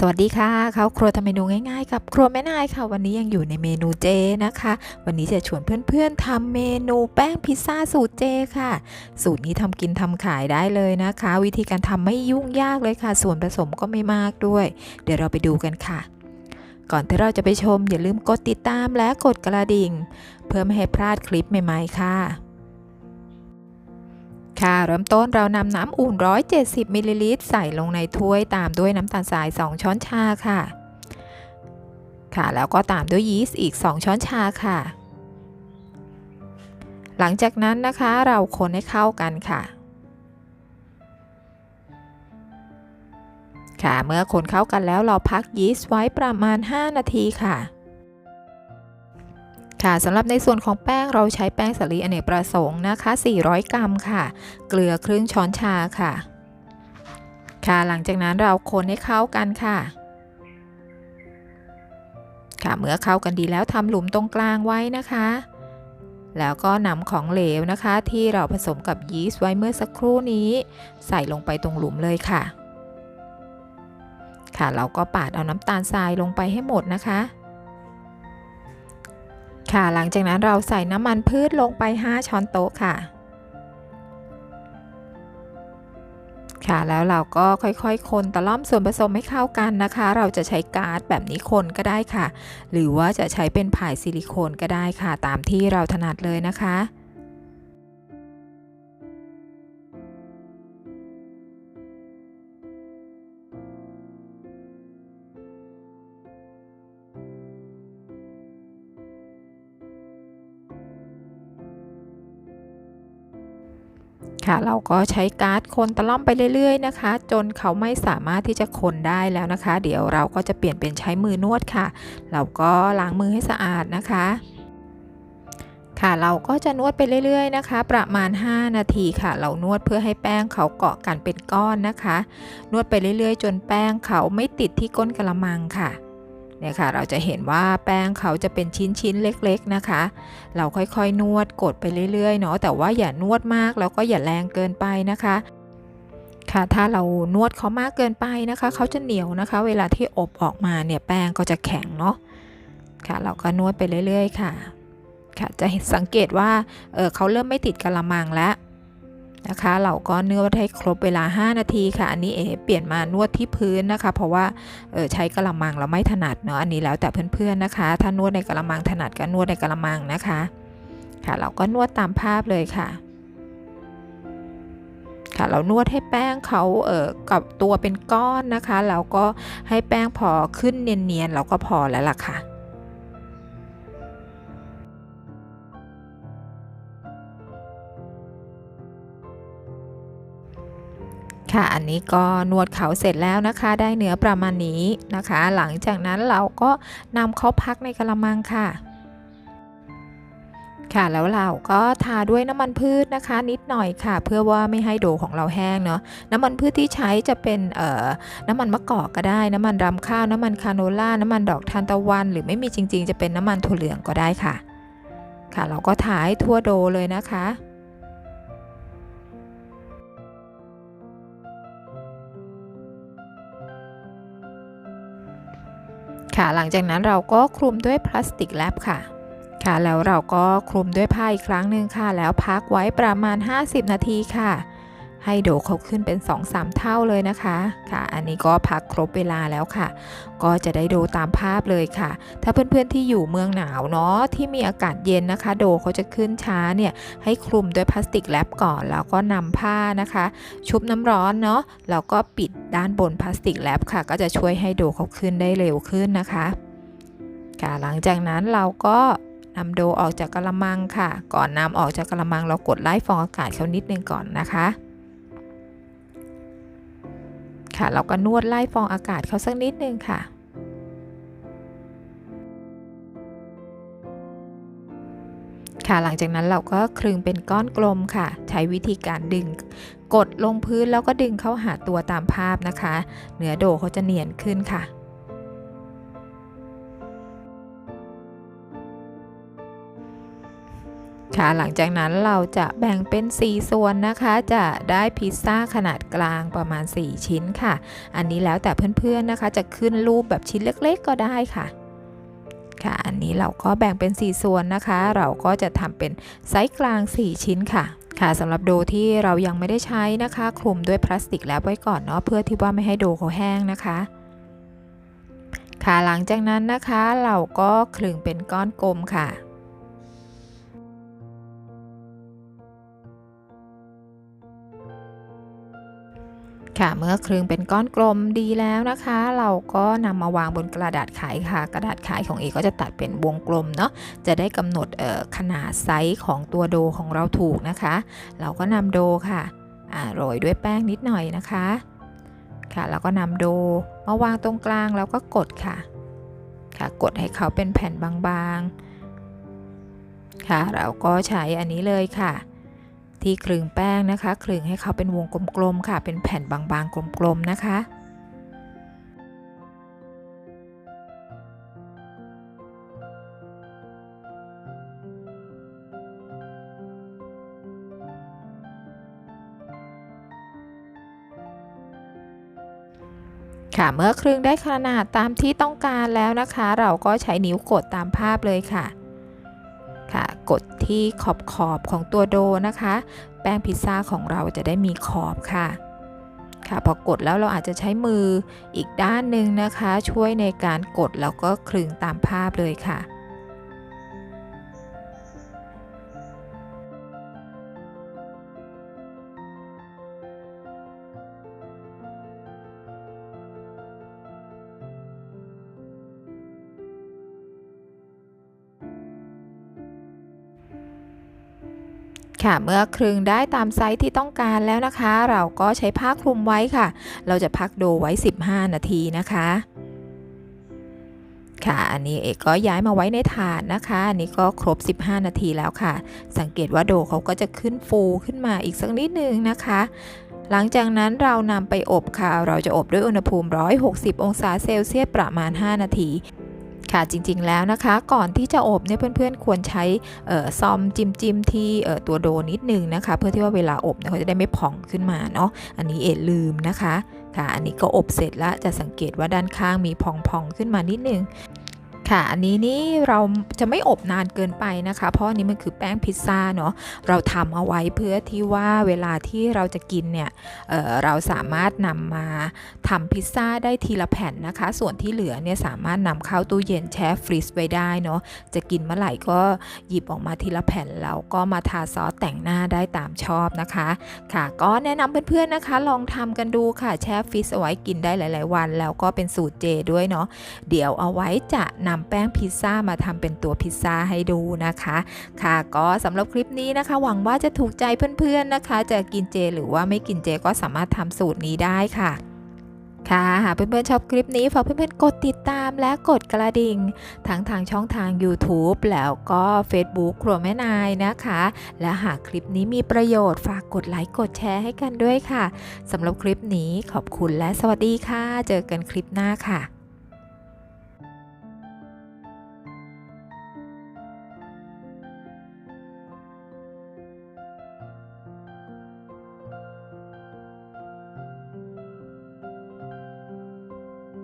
สวัสดีค่ะเขาครัวทำเมนูง่ายๆ กับครัวแม่นายค่ะ วันนี้ยังอยู่ในเมนูเจนะคะ วันนี้จะชวนเพื่อนๆทำเมนูแป้งพิซซ่าสูตรเจค่ะ สูตรนี้ทำกินทำขายได้เลยนะคะ วิธีการทำไม่ยุ่งยากเลยค่ะ ส่วนผสมก็ไม่มากด้วย เดี๋ยวเราไปดูกันค่ะ ก่อนที่เราจะไปชม อย่าลืมกดติดตามและกดกระดิ่ง เพื่อไม่ให้พลาดคลิปใหม่ๆค่ะ ค่ะ เริ่มต้นเรานำน้ำอุ่น 170มิลลิลิตรใส่ลงในถ้วยตามด้วยน้ำตาลทราย 2 ช้อนชาค่ะ ค่ะ แล้วก็ตามด้วยยีสต์อีก 2 ช้อนชาค่ะ หลังจากนั้นนะคะเราคนให้เข้ากันค่ะ ค่ะ เมื่อคนเข้ากันแล้วเราพักยีสต์ไว้ประมาณ 5 นาทีค่ะ ค่ะสำหรับในส่วนของแป้งเราใช้แป้งสาลีอเนกประสงค์นะคะ 400 กรัมค่ะ เกลือครึ่งช้อนชาค่ะ ค่ะหลังจากนั้นเราคนให้เข้ากันค่ะ ค่ะเมื่อเข้ากันดีแล้วทำหลุมตรงกลางไว้นะคะ แล้วก็นำของเหลวนะคะ ที่เราผสมกับยีสต์ไว้เมื่อสักครู่นี้ ใส่ลงไปตรงหลุมเลยค่ะ ค่ะเราก็ปาดเอาน้ำตาลทรายลงไปให้หมดนะคะ ค่ะ หลังจากนั้นเราใส่น้ำมันพืชลงไป 5 ช้อนโต๊ะค่ะ ค่ะ แล้วเราก็ค่อยๆ คนตะล่อมส่วนผสมให้เข้ากันนะคะ เราจะใช้การ์ดแบบนี้คนก็ได้ค่ะ หรือว่าจะใช้เป็นผายซิลิโคนก็ได้ค่ะ ตามที่เราถนัดเลยนะคะ ค่ะ เราก็ใช้การ์ดคนตะล่อมไปเรื่อยๆนะคะ จนเขาไม่สามารถที่จะคนได้แล้วนะคะ เดี๋ยวเราก็จะเปลี่ยนเป็นใช้มือนวดค่ะ เราก็ล้างมือให้สะอาดนะคะค่ะเราก็จะนวดไปเรื่อยๆนะคะ ประมาณ 5 นาทีค่ะ เรานวดเพื่อให้แป้งเขาเกาะกันเป็นก้อนนะคะ นวดไปเรื่อยๆ จนแป้งเขาไม่ติดที่ก้นกระมังค่ะ เนี่ยค่ะเราจะเห็นว่าแป้งเขาจะเป็นชิ้นๆเล็กๆนะคะ เราค่อยๆนวดกดไปเรื่อยๆเนาะแต่ว่าอย่านวดมากแล้วก็อย่าแรงเกินไปนะคะค่ะถ้าเรานวดเขามากเกินไปนะคะ เขาจะเหนียวนะคะ เวลาที่อบออกมาเนี่ยแป้งก็จะแข็งเนาะค่ะ เราก็นวดไปเรื่อย ๆ ค่ะ ค่ะจะสังเกตว่าเออเขาเริ่มไม่ติดกระมังแล้ว นะคะ เราก็นวดให้ครบเวลา 5 นาทีค่ะ อันนี้เอเปลี่ยนมานวดที่พื้นนะคะ เพราะว่าใช้กระมังเราไม่ถนัดเนาะอันนี้แล้วแต่เพื่อนๆนะคะ ถ้านวดในกระมังถนัดก็นวดในกระมังนะคะ ค่ะ เราก็นวดตามภาพเลยค่ะค่ะเรานวดให้แป้งเขาเออกับตัวเป็นก้อนนะคะ แล้วก็ให้แป้งพอขึ้นเนียนๆเราก็พอแล้วล่ะค่ะ ค่ะอันนี้ก็นวดเขาเสร็จแล้วนะคะ ได้เนื้อประมาณนี้นะคะ หลังจากนั้นเราก็นำเขาพักในกระมังค่ะ ค่ะแล้วเราก็ทาด้วยน้ำมันพืชนะคะ นิดหน่อยค่ะ เพื่อว่าไม่ให้โดของเราแห้งเนาะน้ำมันพืชที่ใช้จะเป็นเอ่อน้ำมันมะกอกก็ได้ น้ำมันรำข้าวน้ำมันคาโนล่าน้ำมันดอกทานตะวัน หรือไม่มีจริง ๆ จะเป็นน้ำมันถั่วเหลืองก็ได้ค่ะ ค่ะเราก็ทาให้ทั่วโดเลยนะคะ ค่ะ หลังจากนั้นเราก็คลุมด้วยพลาสติกแรปค่ะ ค่ะ แล้วเราก็คลุมด้วยผ้าอีกครั้งหนึ่งค่ะ แล้วพักไว้ประมาณ 50 นาทีค่ะ ให้โดเขาขึ้นเป็น 2-3 เท่าเลยนะคะค่ะ อันนี้ก็พักครบเวลาแล้วค่ะ ก็จะได้โดตามภาพเลยค่ะ ถ้าเพื่อนๆที่อยู่เมืองหนาวเนาะที่มีอากาศเย็นนะคะ โดเขาจะขึ้นช้าเนี่ยให้คลุมด้วยพลาสติกแรปก่อนแล้วก็นำผ้านะคะ ชุบน้ำร้อนเนาะแล้วก็ปิดด้านบนพลาสติกแรปค่ะ ก็จะช่วยให้โดเขาขึ้นได้เร็วขึ้นนะคะค่ะหลังจากนั้นเราก็นำโดออกจากกระมังค่ะ ก่อนนำออกจากกระมังเรากดไล่ฟองอากาศเขานิดนึงก่อนนะคะ ค่ะ เราก็นวดไล่ฟองอากาศเขาสักนิดนึงค่ะ ค่ะหลังจากนั้นเราก็คลึงเป็นก้อนกลมค่ะ ใช้วิธีการดึง กดลงพื้นแล้วก็ดึงเข้าหาตัวตามภาพนะคะ เนื้อโดเขาจะเนียนขึ้นค่ะ คค่ะหลังจากนั้นเราจะแบ่งเป็น 4 ส่วนนะคะ จะได้พิซซ่าขนาดกลางประมาณ 4 ชิ้นค่ะ อันนี้แล้วแต่เพื่อนๆนะคะ จะขึ้นรูปแบบชิ้นเล็กๆ ก็ได้ค่ะค่ะ อันนี้เราก็แบ่งเป็น 4 ส่วนนะคะ เราก็จะทำเป็นไซส์กลาง 4 ชิ้นค่ะ ค่ะสำหรับโดที่เรายังไม่ได้ใช้นะคะ คลุมด้วยพลาสติกแล้วไว้ก่อนเนาะ เพื่อที่ว่าไม่ให้โดเขาแห้งนะคะ ค่ะ หลังจากนั้นนะคะ เราก็คลึงเป็นก้อนกลมค่ะ ค่ะเมื่อคลึงเป็นก้อนกลมดีแล้วนะคะ เราก็นำมาวางบนกระดาษขายค่ะ กระดาษขายของเอก็จะตัดเป็นวงกลมเนาะจะได้กำหนดขนาดไซส์ของตัวโดของเราถูกนะคะ เราก็นำโดค่ะโรยด้วยแป้งนิดหน่อยนะคะค่ะแล้วก็นำโดมาวางตรงกลางแล้วก็กดค่ะค่ะ กดให้เขาเป็นแผ่นบางๆค่ะเราก็ใช้อันนี้เลยค่ะ ที่คลึงแป้งนะคะ คลึงให้เขาเป็นวงกลมๆค่ะ เป็นแผ่นบางๆกลมๆนะคะค่ะเมื่อครึ่งได้ขนาดตามที่ต้องการแล้วนะคะ เราก็ใช้นิ้วกดตามภาพเลยค่ะ ค่ะ กดที่ขอบขอบของตัวโดนะคะ แป้งพิซซ่าของเราจะได้มีขอบค่ะ ค่ะ พอกดแล้วเราอาจจะใช้มืออีกด้านหนึ่งนะคะ ช่วยในการกดแล้วก็คลึงตามภาพเลยค่ะ ค่ะเมื่อคลึงได้ตามไซส์ที่ต้องการแล้วนะคะ เราก็ใช้ผ้าคลุมไว้ค่ะ เราจะพักโดไว้ 15 นาทีนะคะค่ะอันนี้เอกก็ย้ายมาไว้ในถาดนะคะ อันนี้ก็ครบ 15 นาทีแล้วค่ะ สังเกตว่าโดเขาก็จะขึ้นฟูขึ้นมาอีกสักนิดนึงนะคะ หลังจากนั้นเรานำไปอบค่ะ เราจะอบด้วยอุณหภูมิ 160 องศาเซลเซียสประมาณ 5 นาที ค่ะจริงๆแล้วนะคะ ก่อนที่จะอบเนี่ยเพื่อนๆควรใช้ซอมจิ้มจิ้มที่ตัวโดนิดนึงนะคะ เพื่อที่ว่าเวลาอบเนี่ยเขาจะได้ไม่พองขึ้นมาเนาะอันนี้เอ็ดลืมนะคะค่ะอันนี้ก็อบเสร็จแล้วจะสังเกตว่าด้านข้างมีพองๆขึ้นมานิดนึง ค่ะ อันนี้นี่เราจะไม่อบนานเกินไปนะคะ เพราะอันนี้มันคือแป้งพิซซ่าเนาะ เราทำเอาไว้เพื่อที่ว่าเวลาที่เราจะกินเนี่ยเเราสามารถนำมาทำพิซซ่าได้ทีละแผ่นนะคะ ส่วนที่เหลือเนี่ยสามารถนำเข้าตู้เย็นแช่ฟรีซไว้ได้เนาะ จะกินเมื่อไหร่ก็หยิบออกมาทีละแผ่นแล้วก็มาทาซอสแต่งหน้าได้ตามชอบนะคะ ค่ะ ก็แนะนำเพื่อนๆนะคะ ลองทำกันดูค่ะ แช่ฟรีซเอาไว้กินได้หลาย ๆ วัน แล้วก็เป็นสูตรเจด้วยเนาะ เดี๋ยวเอาไว้จะนำำแป้งพิซซ่ามาทำเป็นตัวพิซซ่าให้ดูนะคะ ค่ะก็สำหรับคลิปนี้นะคะ หวังว่าจะถูกใจเพื่อนๆนะคะ จะกินเจหรือว่าไม่กินเจก็สามารถทำสูตรนี้ได้ค่ะค่ะหากเพื่อนๆชอบคลิปนี้ฝากเพื่อนๆกดติดตามและกดกระดิ่ง ทั้งทางช่องทาง YouTube แล้วก็ Facebook ครัวแม่นายนะคะ และหากคลิปนี้มีประโยชน์ฝากกดไลค์กดแชร์ให้กันด้วยค่ะสำหรับคลิปนี้ขอบคุณและสวัสดีค่ะ เจอกันคลิปหน้าค่ะ